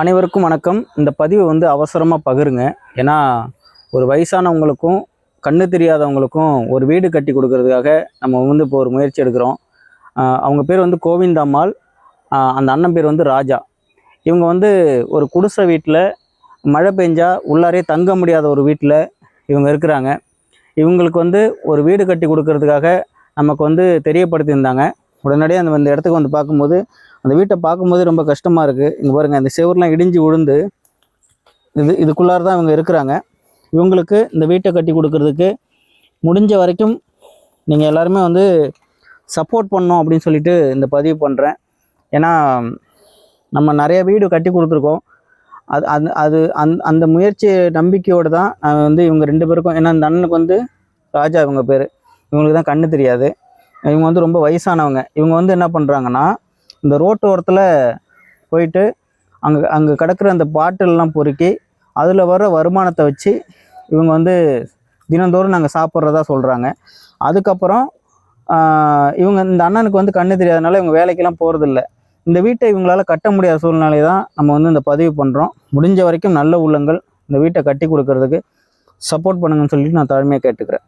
அனைவருக்கும் வணக்கம். இந்த பதிவை வந்து அவசரமாக பகிருங்க. ஏன்னா ஒரு வயசானவங்களுக்கும் கண்ணு தெரியாதவங்களுக்கும் ஒரு வீடு கட்டி கொடுக்கறதுக்காக நம்ம வந்து இப்போ ஒரு முயற்சி எடுக்கிறோம். அவங்க பேர் வந்து கோவிந்தாம்மாள் அந்த அண்ணன் பேர் வந்து ராஜா. இவங்க வந்து ஒரு குடிசை வீட்டில் மழை பெஞ்சா உள்ளாரே தங்க முடியாத ஒரு வீட்டில் இவங்க இருக்கிறாங்க. இவங்களுக்கு வந்து ஒரு வீடு கட்டி கொடுக்கறதுக்காக நமக்கு வந்து தெரியப்படுத்தியிருந்தாங்க. உடனடியாக அந்த அந்த இடத்துக்கு வந்து பார்க்கும்போது அந்த வீட்டை பார்க்கும்போது ரொம்ப கஷ்டமாக இருக்குது இங்கே பாருங்கள் இந்த செவர்லாம் இடிஞ்சு விழுந்து இது இதுக்குள்ளார தான் இவங்க இருக்கிறாங்க. இவங்களுக்கு இந்த வீட்டை கட்டி கொடுக்கறதுக்கு முடிஞ்ச வரைக்கும் நீங்கள் எல்லாருமே வந்து சப்போர்ட் பண்ணோம் அப்படின்னு சொல்லிட்டு இந்த பதிவு பண்ணுறேன் ஏன்னா நம்ம நிறைய வீடு கட்டி கொடுத்துருக்கோம். அது அது அது அந் அந்த முயற்சி நம்பிக்கையோடு தான் நான் வந்து இவங்க ரெண்டு பேருக்கும் ஏன்னா அந்த அண்ணனுக்கு வந்து ராஜா இவங்க பேர். இவங்களுக்கு தான் கண்ணு தெரியாது. இவங்க வந்து ரொம்ப வயசானவங்க. இவங்க வந்து என்ன பண்ணுறாங்கன்னா இந்த ரோட்டு ஓரத்தில் போயிட்டு அங்கே அங்கே கிடக்கிற அந்த பாட்டிலெலாம் பொறுக்கி அதில் வர வருமானத்தை வச்சு இவங்க வந்து தினந்தோறும் நாங்கள் சாப்பிட்றதா சொல்கிறாங்க அதுக்கப்புறம் இவங்க இந்த அண்ணனுக்கு வந்து கண்ணு தெரியாதனால இவங்க வேலைக்கெல்லாம் போகிறதில்ல இந்த வீட்டை இவங்களால கட்ட முடியாத சூழ்நிலை தான் நம்ம வந்து இந்த பதிவு பண்ணுறோம் முடிஞ்ச வரைக்கும் நல்ல உள்ளங்கள் இந்த வீட்டை கட்டி கொடுக்கறதுக்கு சப்போர்ட் பண்ணுங்கன்னு சொல்லிட்டு நான் தாழ்மையாக கேட்டுக்கிறேன்.